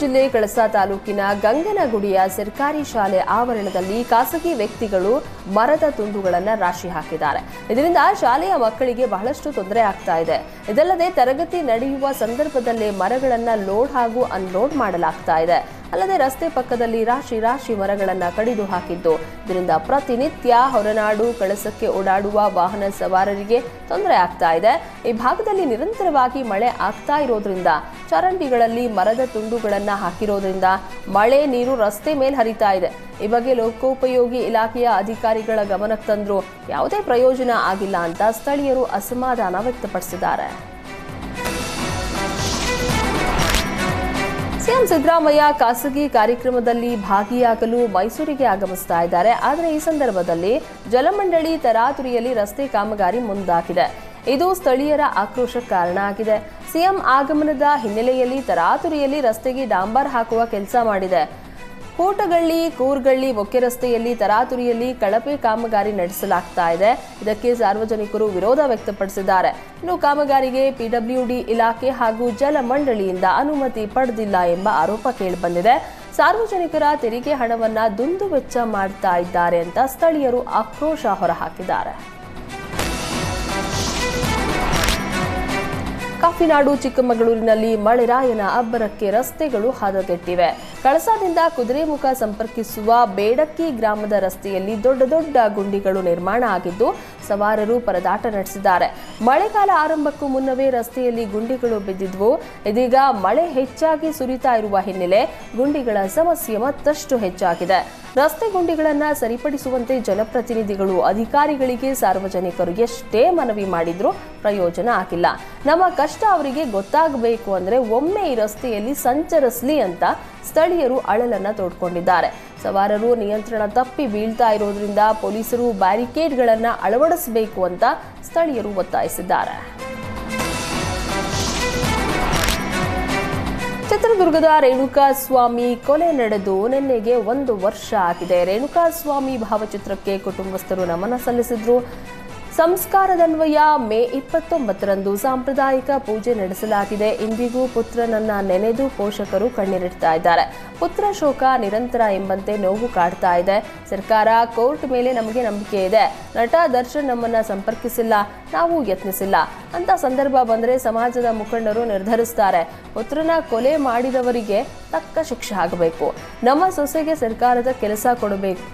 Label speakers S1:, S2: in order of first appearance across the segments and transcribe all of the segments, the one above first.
S1: ಜಿಲ್ಲೆ ಕಳಸಾ ತಾಲೂಕಿನ ಗಂಗನಗುಡಿಯ ಸರ್ಕಾರಿ ಶಾಲೆ ಆವರಣದಲ್ಲಿ ಖಾಸಗಿ ವ್ಯಕ್ತಿಗಳು ಮರದ ತುಂಡುಗಳನ್ನು ರಾಶಿ ಹಾಕಿದ್ದಾರೆ. ಇದರಿಂದ ಶಾಲೆಯ ಮಕ್ಕಳಿಗೆ ಬಹಳಷ್ಟು ತೊಂದರೆ ಆಗ್ತಾ ಇದೆ. ಇದಲ್ಲದೆ ತರಗತಿ ನಡೆಯುವ ಸಂದರ್ಭದಲ್ಲೇ ಮರಗಳನ್ನು ಲೋಡ್ ಹಾಗೂ ಅನ್ಲೋಡ್ ಮಾಡಲಾಗ್ತಾ ಇದೆ. ಅಲ್ಲದೆ ರಸ್ತೆ ಪಕ್ಕದಲ್ಲಿ ರಾಶಿ ರಾಶಿ ಮರಗಳನ್ನು ಕಡಿದು ಹಾಕಿದ್ದು. ಇದರಿಂದ ಪ್ರತಿನಿತ್ಯ ಹೊರನಾಡು, ಕಳಸಕ್ಕೆ ಓಡಾಡುವ ವಾಹನ ಸವಾರರಿಗೆ ತೊಂದರೆ ಆಗ್ತಾ ಇದೆ. ಈ ಭಾಗದಲ್ಲಿ ನಿರಂತರವಾಗಿ ಮಳೆ ಆಗ್ತಾ ಇರೋದ್ರಿಂದ, ಚರಂಡಿಗಳಲ್ಲಿ ಮರದ ತುಂಡುಗಳನ್ನು ಹಾಕಿರೋದ್ರಿಂದ ಮಳೆ ನೀರು ರಸ್ತೆ ಮೇಲೆ ಹರಿತಾ ಇದೆ. ಈ ಬಗ್ಗೆ ಲೋಕೋಪಯೋಗಿ ಇಲಾಖೆಯ ಅಧಿಕಾರಿಗಳ ಗಮನಕ್ಕೆ ತಂದರೂ ಯಾವುದೇ ಪ್ರಯೋಜನ ಆಗಿಲ್ಲ ಅಂತ ಸ್ಥಳೀಯರು ಅಸಮಾಧಾನ ವ್ಯಕ್ತಪಡಿಸಿದ್ದಾರೆ. ಸಿದ್ದರಾಮಯ್ಯ ಖಾಸಗಿ ಕಾರ್ಯಕ್ರಮದಲ್ಲಿ ಭಾಗಿಯಾಗಲು ಮೈಸೂರಿಗೆ ಆಗಮಿಸ್ತಾ ಇದ್ದಾರೆ. ಆದರೆ ಈ ಸಂದರ್ಭದಲ್ಲಿ ಜಲಮಂಡಳಿ ತರಾತುರಿಯಲ್ಲಿ ರಸ್ತೆ ಕಾಮಗಾರಿ ಮುಂದಾಗಿದೆ. ಇದು ಸ್ಥಳೀಯರ ಆಕ್ರೋಶಕ್ಕೆ ಕಾರಣ ಆಗಿದೆ. ಸಿಎಂ ಆಗಮನದ ಹಿನ್ನೆಲೆಯಲ್ಲಿ ತರಾತುರಿಯಲ್ಲಿ ರಸ್ತೆಗೆ ಡಾಂಬರ್ ಹಾಕುವ ಕೆಲಸ ಮಾಡಿದೆ. ಕೋಟಗಳ್ಳಿ, ಕೂರ್ಗಳ್ಳಿ ಬೊಕ್ಕೆ ರಸ್ತೆಯಲ್ಲಿ ತರಾತುರಿಯಲ್ಲಿ ಕಳಪೆ ಕಾಮಗಾರಿ ನಡೆಸಲಾಗ್ತಾ ಇದೆ. ಇದಕ್ಕೆ ಸಾರ್ವಜನಿಕರು ವಿರೋಧ ವ್ಯಕ್ತಪಡಿಸಿದ್ದಾರೆ. ಇನ್ನು ಕಾಮಗಾರಿಗೆ ಪಿಡಬ್ಲ್ಯೂಡಿ ಇಲಾಖೆ ಹಾಗೂ ಜಲ ಮಂಡಳಿಯಿಂದ ಅನುಮತಿ ಪಡೆದಿಲ್ಲ ಎಂಬ ಆರೋಪ ಕೇಳಿಬಂದಿದೆ. ಸಾರ್ವಜನಿಕರ ತೆರಿಗೆ ಹಣವನ್ನು ದುಂದುವೆಚ್ಚ ಮಾಡ್ತಾ ಇದ್ದಾರೆ ಅಂತ ಸ್ಥಳೀಯರು ಆಕ್ರೋಶ ಹೊರಹಾಕಿದ್ದಾರೆ. ಕಾಫಿನಾಡು, ಚಿಕ್ಕಮಗಳೂರಿನಲ್ಲಿ ಮಳೆರಾಯನ ಅಬ್ಬರಕ್ಕೆ ರಸ್ತೆಗಳು ಹದಗೆಟ್ಟಿವೆ. ಕಳಸಾದಿಂದ ಕುದುರೆಮುಖ ಸಂಪರ್ಕಿಸುವ ಬೇಡಕ್ಕಿ ಗ್ರಾಮದ ರಸ್ತೆಯಲ್ಲಿ ದೊಡ್ಡ ದೊಡ್ಡ ಗುಂಡಿಗಳು ನಿರ್ಮಾಣ ಆಗಿದ್ದು ಸವಾರರು ಪರದಾಟ ನಡೆಸಿದ್ದಾರೆ. ಮಳೆಗಾಲ ಆರಂಭಕ್ಕೂ ಮುನ್ನವೇ ರಸ್ತೆಯಲ್ಲಿ ಗುಂಡಿಗಳು ಬಿದ್ದಿದ್ವು. ಇದೀಗ ಮಳೆ ಹೆಚ್ಚಾಗಿ ಸುರಿತಾ ಇರುವ ಹಿನ್ನೆಲೆ ಗುಂಡಿಗಳ ಸಮಸ್ಯೆ ಮತ್ತಷ್ಟು ಹೆಚ್ಚಾಗಿದೆ. ರಸ್ತೆ ಗುಂಡಿಗಳನ್ನ ಸರಿಪಡಿಸುವಂತೆ ಜನಪ್ರತಿನಿಧಿಗಳು ಅಧಿಕಾರಿಗಳಿಗೆ ಸಾರ್ವಜನಿಕರು ಎಷ್ಟೇ ಮನವಿ ಮಾಡಿದ್ರೂ ಪ್ರಯೋಜನ ಆಗಿಲ್ಲ. ನಮ್ಮ ಕಷ್ಟ ಅವರಿಗೆ ಗೊತ್ತಾಗಬೇಕು ಅಂದ್ರೆ ಒಮ್ಮೆ ಈ ರಸ್ತೆಯಲ್ಲಿ ಸಂಚರಿಸಲಿ ಅಂತ ಸ್ಥಳೀಯರು ಅಳಲನ್ನ ತೋಡ್ಕೊಂಡಿದ್ದಾರೆ. ಸವಾರರು ನಿಯಂತ್ರಣ ತಪ್ಪಿ ಬೀಳ್ತಾ ಇರೋದ್ರಿಂದ ಪೊಲೀಸರು ಬ್ಯಾರಿಕೇಡ್ಗಳನ್ನ ಅಳವಡಿಸಬೇಕು ಅಂತ ಸ್ಥಳೀಯರು ಒತ್ತಾಯಿಸಿದ್ದಾರೆ. ಚಿತ್ರದುರ್ಗದ ರೇಣುಕಾ ಸ್ವಾಮಿ ಕೊಲೆ ನಡೆದು ನಿನ್ನೆಗೆ ಒಂದು ವರ್ಷ ಆಗಿದೆ. ರೇಣುಕಾ ಸ್ವಾಮಿ ಭಾವಚಿತ್ರಕ್ಕೆ ಕುಟುಂಬಸ್ಥರು ನಮನ ಸಲ್ಲಿಸಿದ್ರು. ಸಂಸ್ಕಾರದನ್ವಯ ಮೇ ಇಪ್ಪತ್ತೊಂಬತ್ತರಂದು ಸಾಂಪ್ರದಾಯಿಕ ಪೂಜೆ ನಡೆಸಲಾಗಿದೆ. ಇಂದಿಗೂ ಪುತ್ರನನ್ನ ನೆನೆದು ಪೋಷಕರು ಕಣ್ಣೀರಿಡ್ತಾ ಇದ್ದಾರೆ. ಪುತ್ರ ಶೋಕ ನಿರಂತರ ಎಂಬಂತೆ ನೋವು ಕಾಡ್ತಾ ಇದೆ. ಸರ್ಕಾರ, ಕೋರ್ಟ್ ಮೇಲೆ ನಮಗೆ ನಂಬಿಕೆ ಇದೆ. ನಟ ದರ್ಶನ್ ನಮ್ಮನ್ನ ಸಂಪರ್ಕಿಸಿಲ್ಲ. ನಾವು ಯತ್ನಿಸಿಲ್ಲ. ಅಂತ ಸಂದರ್ಭ ಬಂದರೆ ಸಮಾಜದ ಮುಖಂಡರು ನಿರ್ಧರಿಸ್ತಾರೆ. ಪುತ್ರನ ಕೊಲೆ ಮಾಡಿದವರಿಗೆ ತಕ್ಕ ಶಿಕ್ಷೆ ಆಗಬೇಕು. ನಮ್ಮ ಸೊಸೆಗೆ ಸರ್ಕಾರದ ಕೆಲಸ ಕೊಡಬೇಕು.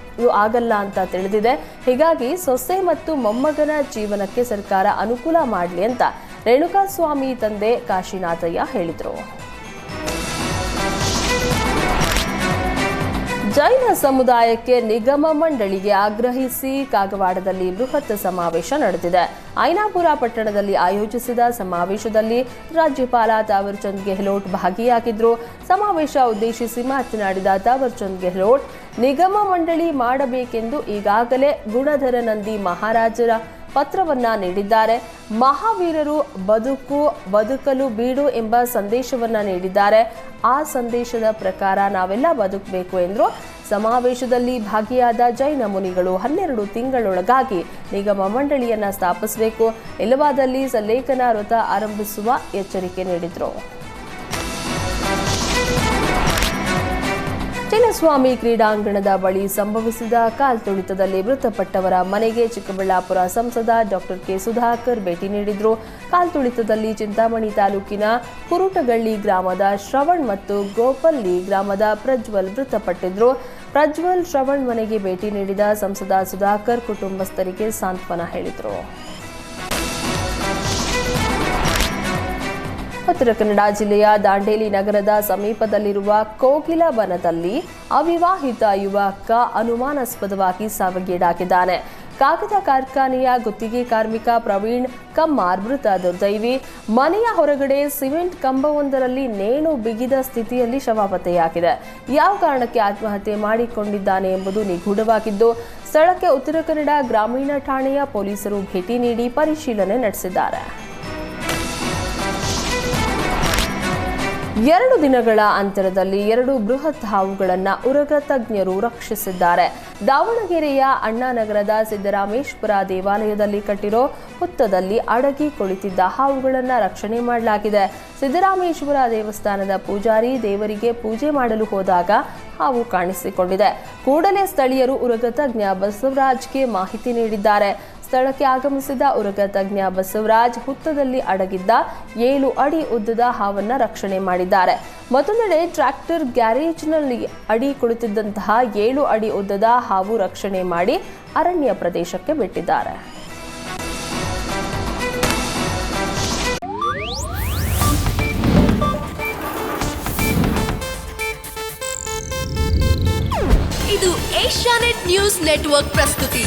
S1: ಆಗಲ್ಲ ಅಂತ ತಿಳಿದಿದೆ. ಹೀಗಾಗಿ ಸೊಸೆ ಮತ್ತು ಮೊಮ್ಮಗನ ಜೀವನಕ್ಕೆ ಸರ್ಕಾರ ಅನುಕೂಲ ಮಾಡಲಿ ಅಂತ ರೇಣುಕಾಸ್ವಾಮಿ ತಂದೆ ಕಾಶಿನಾಥಯ್ಯ ಹೇಳಿದರು. ಜೈನ ಸಮುದಾಯಕ್ಕೆ ನಿಗಮ ಮಂಡಳಿಗೆ ಆಗ್ರಹಿಸಿ ಕಾಗವಾಡದಲ್ಲಿ ಬೃಹತ್ ಸಮಾವೇಶ ನಡೆದಿದೆ. ಐನಾಪುರ ಪಟ್ಟಣದಲ್ಲಿ ಆಯೋಜಿಸಿದ ಸಮಾವೇಶದಲ್ಲಿ ರಾಜ್ಯಪಾಲ ತಾವರ್ಚಂದ್ ಗೆಹ್ಲೋಟ್ ಭಾಗಿಯಾಗಿದ್ರು. ಸಮಾವೇಶ ಉದ್ದೇಶಿಸಿ ಮಾತನಾಡಿದ ತಾವರ್ಚಂದ್ ಗೆಹ್ಲೋಟ್ ನಿಗಮ ಮಂಡಳಿ ಮಾಡಬೇಕೆಂದು ಈಗಾಗಲೇ ಗುಣಧರ ನಂದಿ ಮಹಾರಾಜರ ಪತ್ರವನ್ನ ನೀಡಿದ್ದಾರೆ. ಮಹಾವೀರರು ಬದುಕು, ಬದುಕಲು ಬೀಡು ಎಂಬ ಸಂದೇಶವನ್ನ ನೀಡಿದ್ದಾರೆ. ಆ ಸಂದೇಶದ ಪ್ರಕಾರ ನಾವೆಲ್ಲ ಬದುಕಬೇಕು ಎಂದರು ಸಮಾವೇಶದಲ್ಲಿ ಭಾಗಿಯಾದ ಜೈನ ಮುನಿಗಳು ಹನ್ನೆರಡು ತಿಂಗಳೊಳಗಾಗಿ ನಿಗಮ ಮಂಡಳಿಯನ್ನ ಸ್ಥಾಪಿಸಬೇಕು. ಇಲ್ಲವಾದಲ್ಲಿ ಸಲೇಖನ ವೃತ ಆರಂಭಿಸುವ ಎಚ್ಚರಿಕೆ ನೀಡಿದರು. ಚಿನ್ನಸ್ವಾಮಿ ಕ್ರೀಡಾಂಗಣದ ಬಳಿ ಸಂಭವಿಸಿದ ಕಾಲ್ತುಳಿತದಲ್ಲಿ ಮೃತಪಟ್ಟವರ ಮನೆಗೆ ಚಿಕ್ಕಬಳ್ಳಾಪುರ ಸಂಸದ ಡಾಕ್ಟರ್ ಕೆ ಸುಧಾಕರ್ ಭೇಟಿ ನೀಡಿದ್ರು. ಕಾಲ್ತುಳಿತದಲ್ಲಿ ಚಿಂತಾಮಣಿ ತಾಲೂಕಿನ ಕುರುಟಗಳ್ಳಿ ಗ್ರಾಮದ ಶ್ರವಣ್ ಮತ್ತು ಗೋಪಲ್ಲಿ ಗ್ರಾಮದ ಪ್ರಜ್ವಲ್ ಮೃತಪಟ್ಟಿದ್ರು. ಪ್ರಜ್ವಲ್ ಶ್ರವಣ್ ಮನೆಗೆ ಭೇಟಿ ನೀಡಿದ ಸಂಸದ ಸುಧಾಕರ್ ಕುಟುಂಬಸ್ಥರಿಗೆ ಸಾಂತ್ವನ ಹೇಳಿದರು. ಉತ್ತರ ಕನ್ನಡ ಜಿಲ್ಲೆಯ ದಾಂಡೇಲಿ ನಗರದ ಸಮೀಪದಲ್ಲಿರುವ ಕೋಗಿಲ ವನದಲ್ಲಿ ಅವಿವಾಹಿತ ಯುವಕ ಅನುಮಾನಾಸ್ಪದವಾಗಿ ಸಾವಿಗೀಡಾಗಿದ್ದಾನೆ. ಕಾಗದ ಕಾರ್ಖಾನೆಯ ಗುತ್ತಿಗೆ ಕಾರ್ಮಿಕ ಪ್ರವೀಣ್ ಕಮ್ಮಾರ್ ಮೃತ ದುರ್ದೈವಿ. ಮನೆಯ ಹೊರಗಡೆ ಸಿಮೆಂಟ್ ಕಂಬವೊಂದರಲ್ಲಿ ನೇಣು ಬಿಗಿದ ಸ್ಥಿತಿಯಲ್ಲಿ ಶವ ಪತ್ತೆಯಾಗಿದೆ ಯಾವ ಕಾರಣಕ್ಕೆ ಆತ್ಮಹತ್ಯೆ ಮಾಡಿಕೊಂಡಿದ್ದಾನೆ ಎಂಬುದು ನಿಗೂಢವಾಗಿದ್ದು, ಸ್ಥಳಕ್ಕೆ ಉತ್ತರ ಕನ್ನಡ ಗ್ರಾಮೀಣ ಠಾಣೆಯ ಪೊಲೀಸರು ಭೇಟಿ ನೀಡಿ ಪರಿಶೀಲನೆ ನಡೆಸಿದ್ದಾರೆ. ಎರಡು ದಿನಗಳ ಅಂತರದಲ್ಲಿ ಎರಡು ಬೃಹತ್ ಹಾವುಗಳನ್ನು ಉರಗ ತಜ್ಞರು ರಕ್ಷಿಸಿದ್ದಾರೆ. ದಾವಣಗೆರೆಯ ಅಣ್ಣಾನಗರದ ಸಿದ್ದರಾಮೇಶ್ವರ ದೇವಾಲಯದಲ್ಲಿ ಕಟ್ಟಿರೋ ಹುತ್ತದಲ್ಲಿ ಅಡಗಿ ಕುಳಿತಿದ್ದ ಹಾವುಗಳನ್ನು ರಕ್ಷಣೆ ಮಾಡಲಾಗಿದೆ. ಸಿದ್ದರಾಮೇಶ್ವರ ದೇವಸ್ಥಾನದ ಪೂಜಾರಿ ದೇವರಿಗೆ ಪೂಜೆ ಮಾಡಲು ಹೋದಾಗ ಹಾವು ಕಾಣಿಸಿಕೊಂಡಿದೆ. ಕೂಡಲೇ ಸ್ಥಳೀಯರು ಉರಗ ತಜ್ಞ ಬಸವರಾಜ್ಗೆ ಮಾಹಿತಿ ನೀಡಿದ್ದಾರೆ. ಸ್ಥಳಕ್ಕೆ ಆಗಮಿಸಿದ ಉರಗ ತಜ್ಞ ಬಸವರಾಜ್ ಹುತ್ತದಲ್ಲಿ ಅಡಗಿದ್ದ ಏಳು ಅಡಿ ಉದ್ದದ ಹಾವನ್ನ ರಕ್ಷಣೆ ಮಾಡಿದ್ದಾರೆ. ಮತ್ತೊಂದೆಡೆ ಟ್ರ್ಯಾಕ್ಟರ್ ಗ್ಯಾರೇಜ್ನಲ್ಲಿ ಅಡಿ ಕುಳಿತಿದ್ದಂತಹ ಏಳು ಅಡಿ ಉದ್ದದ ಹಾವು ರಕ್ಷಣೆ ಮಾಡಿ ಅರಣ್ಯ ಪ್ರದೇಶಕ್ಕೆ ಬಿಟ್ಟಿದ್ದಾರೆ.
S2: ಇದು ಏಷ್ಯಾನೆಟ್ ನ್ಯೂಸ್ ನೆಟ್ವರ್ಕ್ ಪ್ರಸ್ತುತಿ.